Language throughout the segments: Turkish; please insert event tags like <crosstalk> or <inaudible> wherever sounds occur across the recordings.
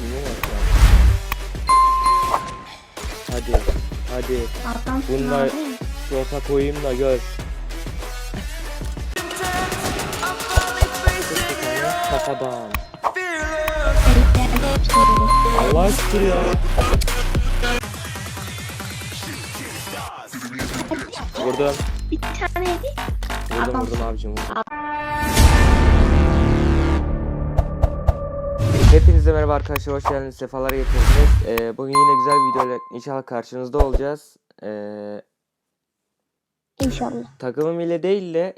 Bilmiyorum ya. Hadi. Hadi. Adamsın Bunlar- abi. Şorta koyayım da gör. Kafadan. Allah şükür ya. Vurdum. Bir tane yedi. Vurdum Adam. vurdum abicim vurdum. Hepinize merhaba arkadaşlar hoş geldiniz sefalar getirdiniz. Ee, bugün yine güzel bir videoyla inşallah karşınızda olacağız. Ee, İnşallah. takımım ile değil de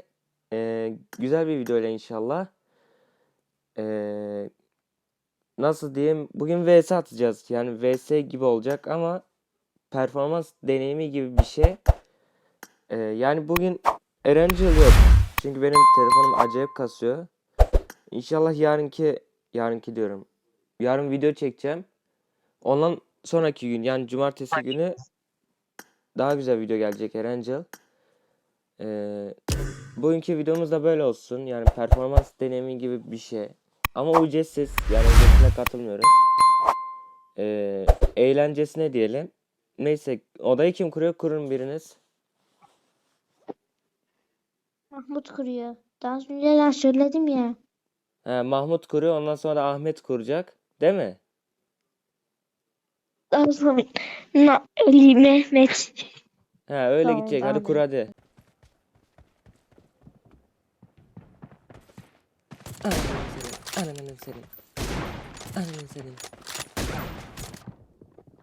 e, güzel bir videoyla inşallah. Ee, nasıl diyeyim bugün vs atacağız yani vs gibi olacak ama performans deneyimi gibi bir şey. Ee, yani bugün Erangel yok. Çünkü benim telefonum acayip kasıyor. İnşallah yarınki yarınki diyorum. Yarın video çekeceğim. Ondan sonraki gün yani cumartesi günü daha güzel video gelecek Erangel. Ee, bugünkü videomuz da böyle olsun. Yani performans deneyimi gibi bir şey. Ama ücretsiz. Yani ücretine katılmıyoruz. Ee, eğlencesine diyelim. Neyse odayı kim kuruyor? Kurun biriniz. Mahmut kuruyor. Daha önce ben söyledim ya. He, Mahmut kuruyor. Ondan sonra Ahmet kuracak. Değil mi? Daha sonra Na Ali Mehmet. He öyle Tamam, gidecek. Hadi kur hadi. Ananı senin. Ananı senin. Ananı senin.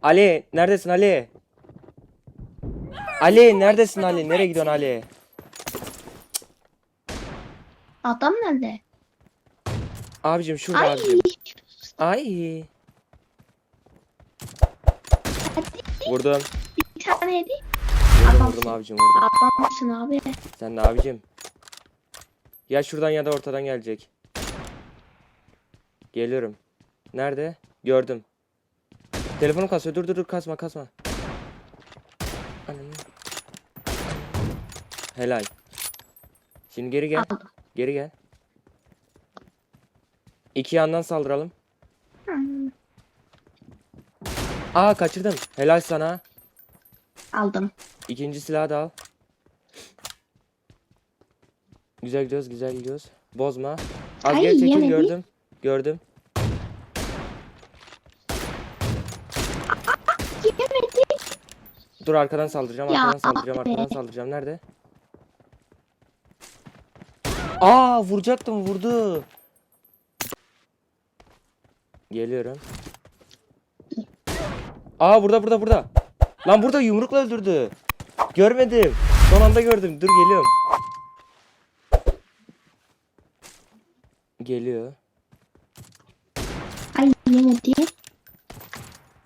Ali neredesin Ali? Ali neredesin Ali? Nereye gidiyorsun Ali? Adam nerede? Abicim şurada Ay. abicim. Ay. Vurdum. Bir tane yedi. Vurdum vurdum abicim vurdum. Adamsın abi. Sen de abicim. Ya şuradan ya da ortadan gelecek. Geliyorum. Nerede? Gördüm. Telefonum kasıyor. Dur dur dur kasma kasma. Ananı. Helal. Şimdi geri gel. Geri gel. İki yandan saldıralım. Hmm, Aa kaçırdım. Helal sana. Aldım. İkinci silahı da al. Güzel gidiyoruz, güzel gidiyoruz. Bozma. Az Ay, geri çekil yemedi. gördüm. Gördüm. Yemedi. Dur arkadan saldıracağım, Ya, arkadan saldıracağım, arkadan saldıracağım. Nerede? Aa vuracaktım, vurdu. Geliyorum. Aa burada burada burada. Lan burada yumrukla öldürdü. Görmedim. Son anda gördüm. Dur geliyorum. Geliyor. Ay yemedi.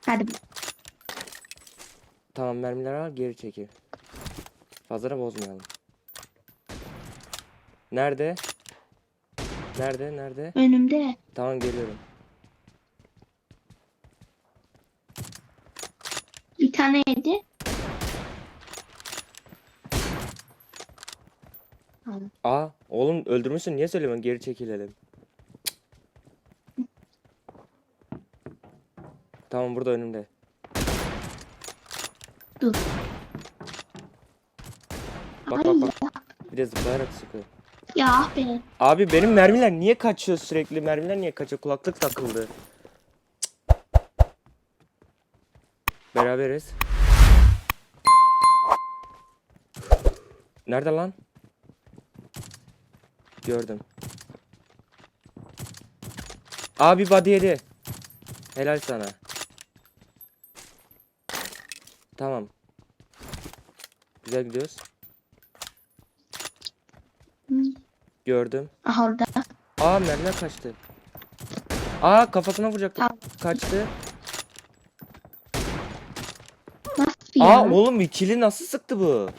Hadi. Tamam mermiler al geri çekil. Fazla bozmayalım. Nerede? Nerede? Nerede? Önümde. Tamam geliyorum. Tane yedi. Aa oğlum öldürmüşsün niye söylemiyorsun? Geri çekilelim. Tamam burada önümde. Dur. Bak bak bak. Bir de zıplayarak sıkıyor. ya ah be. Abi benim mermiler niye kaçıyor sürekli? Mermiler niye kaçıyor? Kulaklık takıldı. Beraberiz. Nerede lan? Gördüm. Abi body yedi. Helal sana. Tamam. Güzel gidiyoruz. Gördüm. Aha orada. Aa mermiler kaçtı. Aa kafasına vuracaktım. Tamam. Kaçtı. Nasıl ya? Aa oğlum ikili nasıl sıktı bu?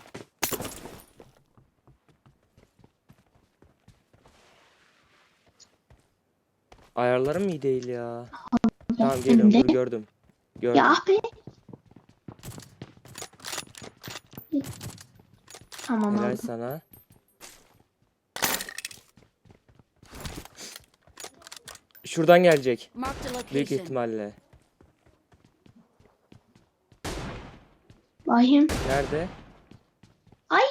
Ayarlarım iyi değil ya. Tamam geliyorum dur gördüm. Gördüm. Ya ah be. Tamam Helal aldım. sana. Şuradan gelecek. Büyük ihtimalle. Bayım. Nerede? Ay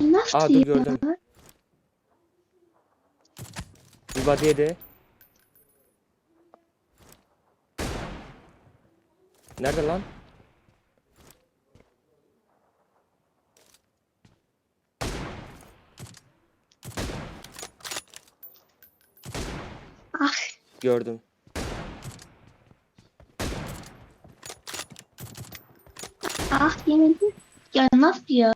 nasıl Aa, dur ya? gördüm. Bir body yedi. Nerede lan? Ah Gördüm. Ah yemedim. Ya nasıl ya?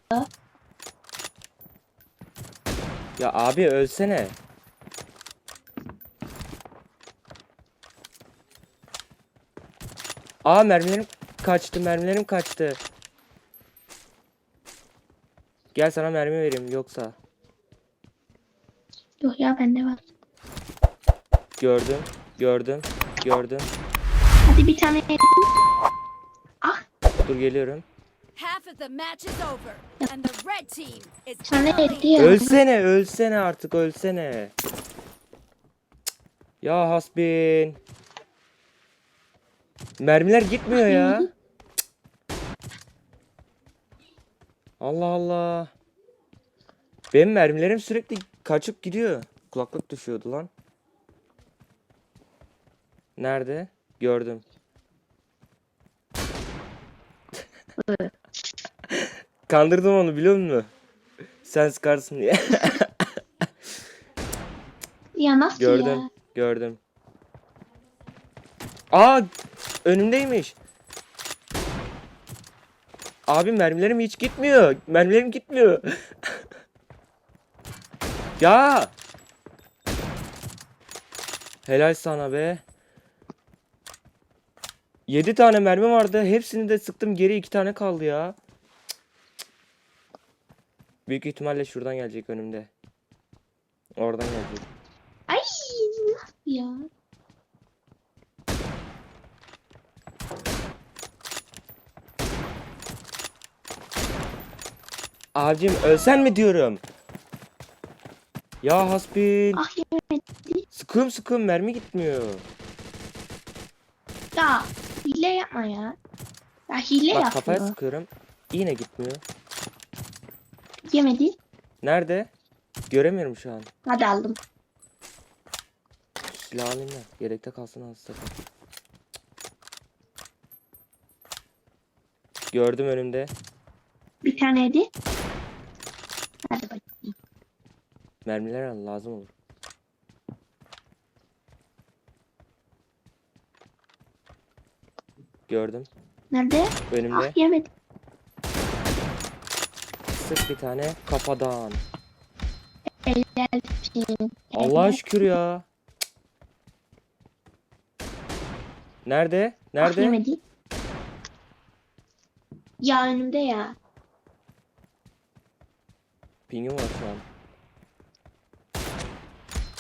Ya abi ölsene. Aa mermilerim kaçtı, mermilerim kaçtı. Gel sana mermi vereyim yoksa. Yok ya bende var. Gördüm, gördüm, gördüm. Hadi bir tane lead. ya. Ölsene, ölsene artık, ölsene. Ya hasbin. Mermiler gitmiyor ya. Allah Allah. Benim mermilerim sürekli kaçıp gidiyor. Kulaklık düşüyordu lan. Nerede? Gördüm. Kandırdım onu biliyor musun? Sen sıkarsın diye. Ya nasıl Gördüm. ya? Gördüm. Aa önümdeymiş. Abi mermilerim hiç gitmiyor. Mermilerim gitmiyor. <laughs> ya. Helal sana be. 7 tane mermi vardı. Hepsini de sıktım. Geri 2 tane kaldı ya. Büyük ihtimalle şuradan gelecek önümde. Oradan gelecek. Ay ya? Abicim ölsen mi diyorum? Ya hasbin. Ah yemedim. Sıkım sıkım mermi gitmiyor. Ya hile yapma ya. Ya hile Bak kafaya yapıyor. sıkıyorum. Yine gitmiyor. Yemedi. Nerede? Göremiyorum şu an. Hadi aldım. Silah alayım da. Yedekte kalsın sakın. Gördüm önümde. Bir tane yedi. Hadi bakayım. Mermiler al lazım olur. Gördüm. Nerede? Önümde. Ah yemedi. Sık bir tane kafadan. Helalsin. Allah'a şükür ya. Nerede? Ah Nerede? yemedi. Ya önümde ya. Pingim var şu an.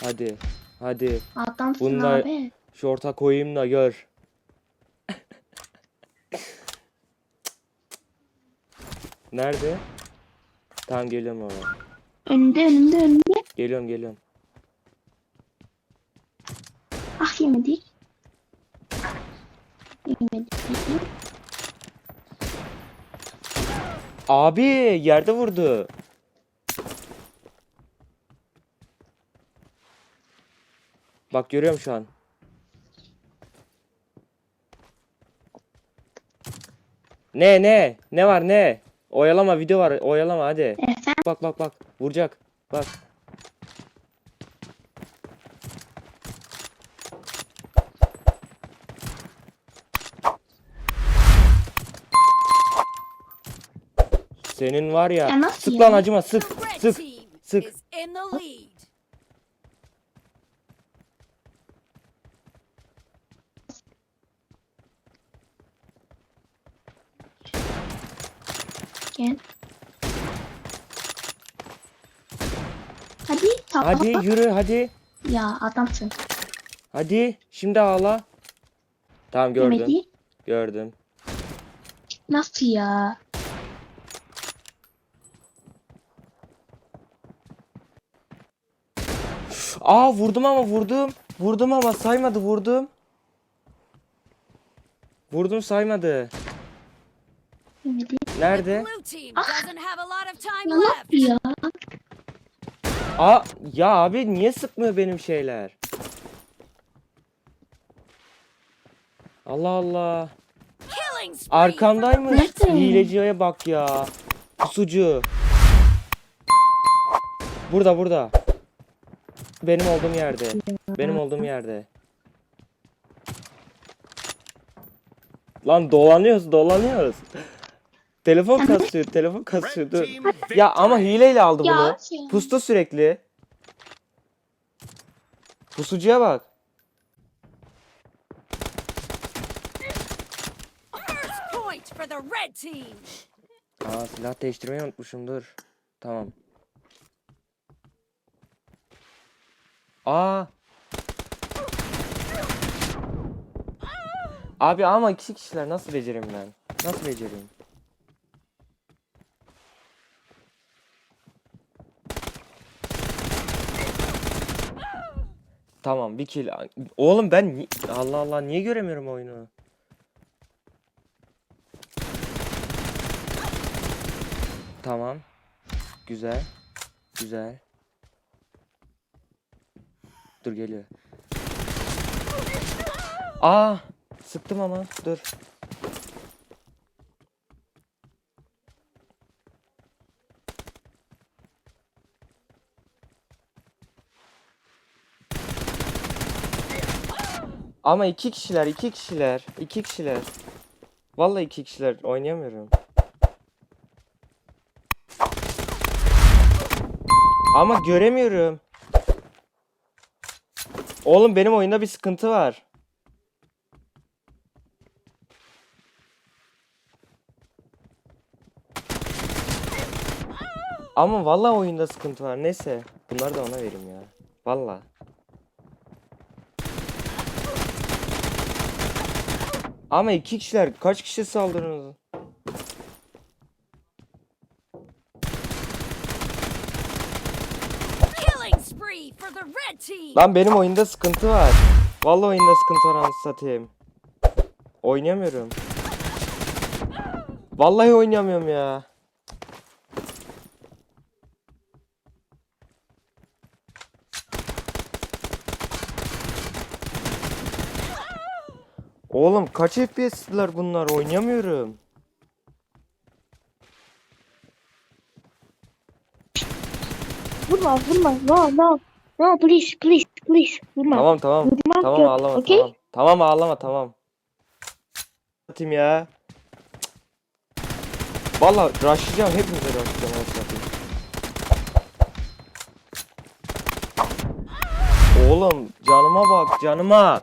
Hadi. Hadi. Adamsın Bunlar- abi. Şu orta koyayım da gör. Nerede? Tamam geliyorum oraya. Önümde önümde önümde. Geliyorum geliyorum. Ah yemedi. Yemedi. Abi yerde vurdu. Bak görüyorum şu an. Ne ne? Ne var ne? Oyalama video var. Oyalama hadi. Efendim? Bak bak bak. Vuracak. Bak. Senin var ya. Ya sık lan acıma sık. Sık. sık. Gel. Hadi tamam. Hadi yürü hadi. Ya adamsın. Hadi. Şimdi ağla. Tamam gördüm. Yemedi. Gördüm. Nasıl ya? Aa vurdum ama vurdum. Vurdum ama saymadı vurdum. Vurdum saymadı. Ne left. yapıyor? Aa ya abi niye sıkmıyor benim şeyler? Allah Allah. Arkamdaymış. red team. Hileciye bak ya. Pusucu. Burada burada. Benim olduğum yerde. Benim olduğum yerde. Lan dolanıyoruz dolanıyoruz. Telefon kasıyor telefon kasıyor dur. Ya ama hileyle aldı Ya bunu. şey- Pustu sürekli. Pusucuya bak. Point for the red team. Aa silah değiştirmeyi unutmuşum dur. Tamam. Aa. Abi ama iki kişiler nasıl becereyim ben? Nasıl becereyim? Tamam bir kill. Oğlum ben Allah Allah niye göremiyorum oyunu? Tamam. Güzel. Güzel. Dur geliyor. Aa, sıktım ama. Dur. Ama iki kişiler, iki kişiler, iki kişiler. Vallahi iki kişiler oynayamıyorum. Ama göremiyorum. Oğlum benim oyunda bir sıkıntı var. Ama vallahi oyunda sıkıntı var. Neyse. Bunları da ona vereyim ya. Vallahi. Ama iki kişiler kaç kişi team. Lan benim oyunda sıkıntı var. Vallahi oyunda sıkıntı var anasını satayım. Oynayamıyorum. Vallahi oynayamıyorum ya. Oğlum kaç FPS'ler bunlar oynayamıyorum. Vurma vurma. No no. No please please please. Vurma. Tamam tamam. Vurmak Tamam yok, ağlama okey? tamam. Tamam ağlama tamam. Atayım ya. Valla rushlayacağım hepinize rushlayacağım. Oğlum canıma bak canıma.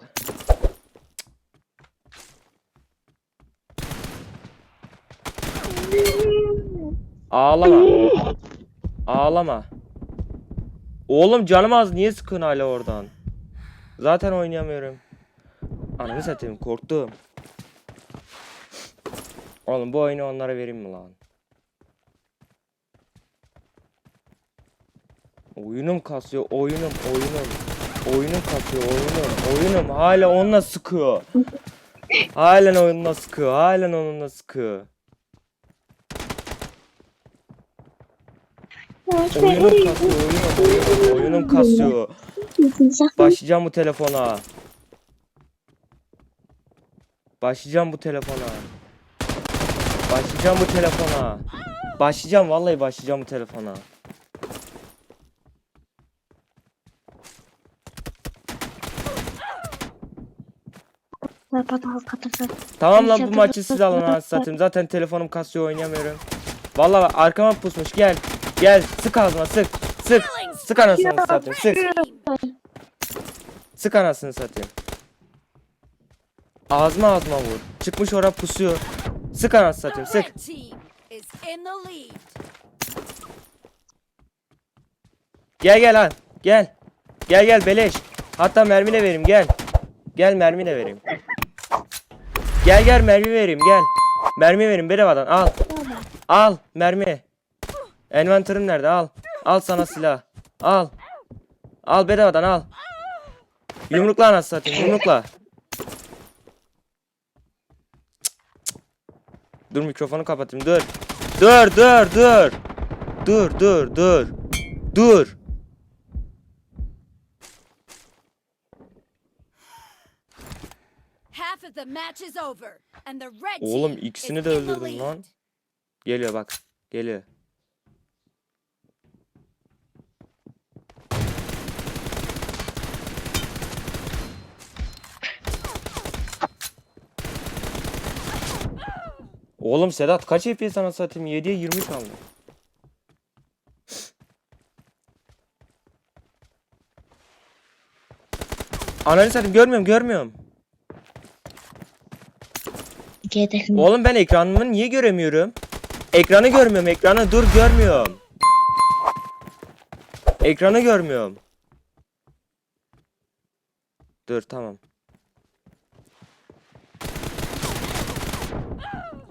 Ağlama. <laughs> Ağlama. Oğlum canım az niye sıkın hala oradan? Zaten oynayamıyorum. Ananı satayım korktum. Oğlum bu oyunu onlara vereyim mi lan? Oyunum kasıyor, oyunum, oyunum. Oyunum kasıyor, oyunum, oyunum. Hala onunla sıkıyor. Halen onunla sıkıyor, halen onunla sıkıyor. Oyunum kasıyor, oyunum, kasıyor. Başlayacağım bu telefona. Başlayacağım bu telefona. Başlayacağım bu telefona. Başlayacağım vallahi başlayacağım bu telefona. Tamam lan bu maçı siz alın anasını satayım. Zaten telefonum kasıyor oynayamıyorum. Vallahi arkama pusmuş gel. Gel sık ağzıma sık. Sık. Sık anasını satayım sık. Sık anasını satayım. Ağzıma ağzıma vur. Çıkmış oraya pusuyor. Sık anasını satayım sık. Gel gel lan. Gel. Gel gel beleş. Hatta mermi de vereyim gel. Gel mermi de vereyim. Gel gel mermi vereyim gel. Mermi vereyim bedavadan al. Al mermi. Envanterim nerede al. Al sana silah. Al. Al bedavadan al. Yumrukla anasını satayım yumrukla. Dur mikrofonu kapatayım dur. Dur dur dur. Dur dur dur. Dur. Oğlum ikisini is de öldürdüm lan. Geliyor bak. Geliyor. Oğlum Sedat kaç FPS sana satayım? 7'ye 20 kaldı. Ananı satayım görmüyorum görmüyorum. Oğlum ben ekranımı niye göremiyorum? Ekranı görmüyorum ekranı dur görmüyorum. Ekranı görmüyorum. Dur tamam.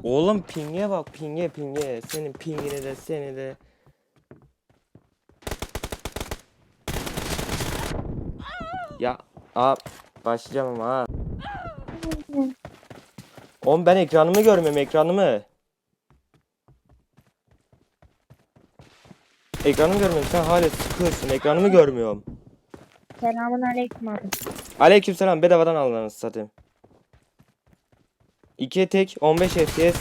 Oğlum pinge bak pinge pinge. Senin pingini de seni de. Ya a başlayacağım ama ha. Oğlum ben ekranımı görmüyorum ekranımı. Ekranımı görmüyorum sen hala sıkıyorsun ekranımı görmüyorum. Selamun aleyküm abi. Aleykümselam bedavadan alınanı satayım. 2'ye tek 15 FPS.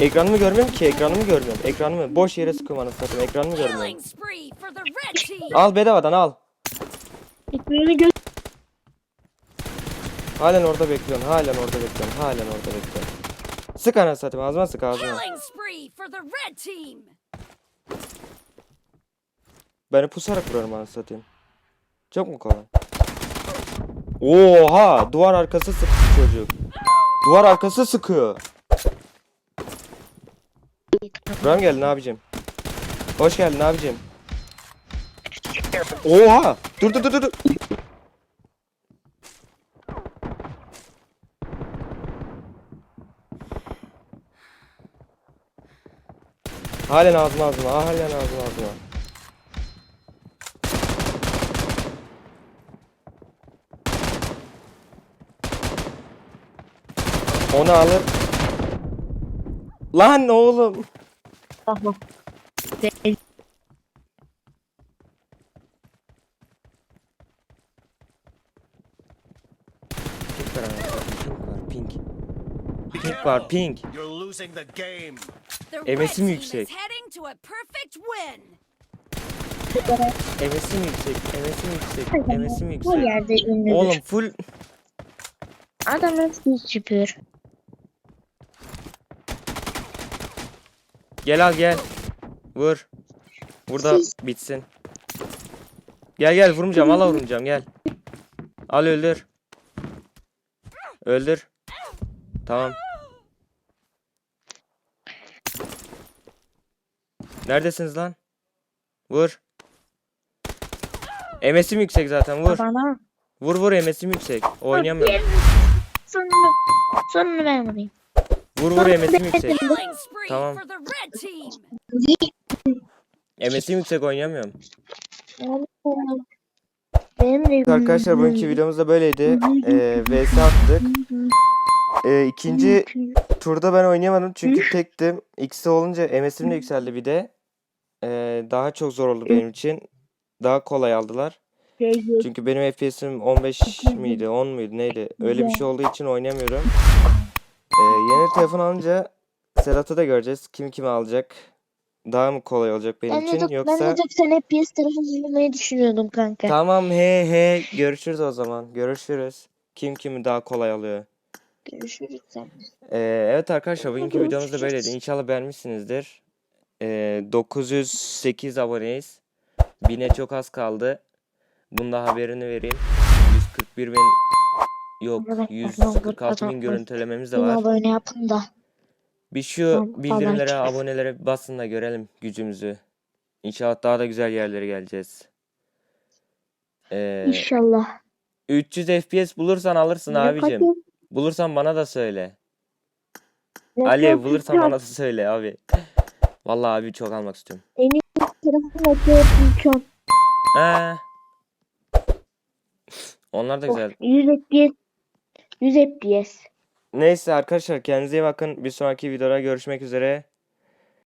Ekranımı görmüyorum ki ekranımı görmüyorum. Ekranımı boş yere sıkıyorum anasını satayım ekranımı görmüyorum. Al bedavadan al. Ekmeğimi gö Halen orada bekliyorsun halen orada bekliyorsun halen orada bekliyorsun. Sık anasını satayım ağzıma sık ağzıma. Beni pusarak vuruyorum anasını satayım. Çok mu kolay? Oha! Duvar arkası sıktı çocuk. Duvar arkası sıkıyor. Buram geldin abicim. Hoş geldin abicim. Oha! Dur dur dur dur. Halen ağzıma ağzıma, halen ağzıma ağzıma. Onu alır. Lan oğlum. Tamam. Pink var anasını, pink var pink. Pink var pink. Emesim yüksek. Emesim yüksek, emesim yüksek, emesim Bu yüksek. yerde ünlüdür. Oğlum full Adam nasıl iş gel al gel. Vur. Burada bitsin. Gel gel vurmayacağım, valla vurmayacağım gel. Al öldür. Öldür. Tamam. Neredesiniz lan? Vur. MS'im yüksek zaten vur. Bana. Vur vur MS'im yüksek. Oynayamıyorum. Sonunu, sonunu ben vurayım. Vur vur MS'im yüksek. Tamam. MS'im yüksek oynayamıyorum. Arkadaşlar bugünkü videomuz da böyleydi. Ee, VS attık. Ee, ikinci turda ben oynayamadım çünkü tektim. İkisi olunca MS'im de yükseldi bir de. Ee, daha çok zor oldu benim için. Daha kolay aldılar. Çünkü benim FPS'im 15 miydi 10 muydu neydi? Öyle bir şey olduğu için oynayamıyorum. Ee, yeni telefon alınca Sedat'ı da göreceğiz. Kim kimi alacak. Daha mı kolay olacak benim Ben de, için dok- yoksa... ben de 90 FPS telefon almayı düşünüyordum kanka. Tamam he he görüşürüz o zaman. Görüşürüz. Kim kimi daha kolay alıyor. Görüşürüz sen. Ee, evet arkadaşlar bugünkü videomuz da böyleydi. İnşallah beğenmişsinizdir. Ee, 908 aboneyiz. 1000'e çok az kaldı. Bunda haberini vereyim. 141 bin yok Evet, 146 bin görüntülememiz de var. abone yapın da. Bir şu Tamam, bildirimlere abonelere basın da görelim gücümüzü. İnşallah daha da güzel yerlere geleceğiz. Ee, İnşallah. 300 FPS bulursan alırsın abicim. yapayım? Bulursan bana da söyle. Ali bulursan bana da söyle abi. Vallahi abi çok almak istiyorum. Açıyor yapacağım. He. Onlar da güzel. 100 FPS. 100 FPS. Neyse arkadaşlar kendinize iyi bakın. Bir sonraki videoda görüşmek üzere.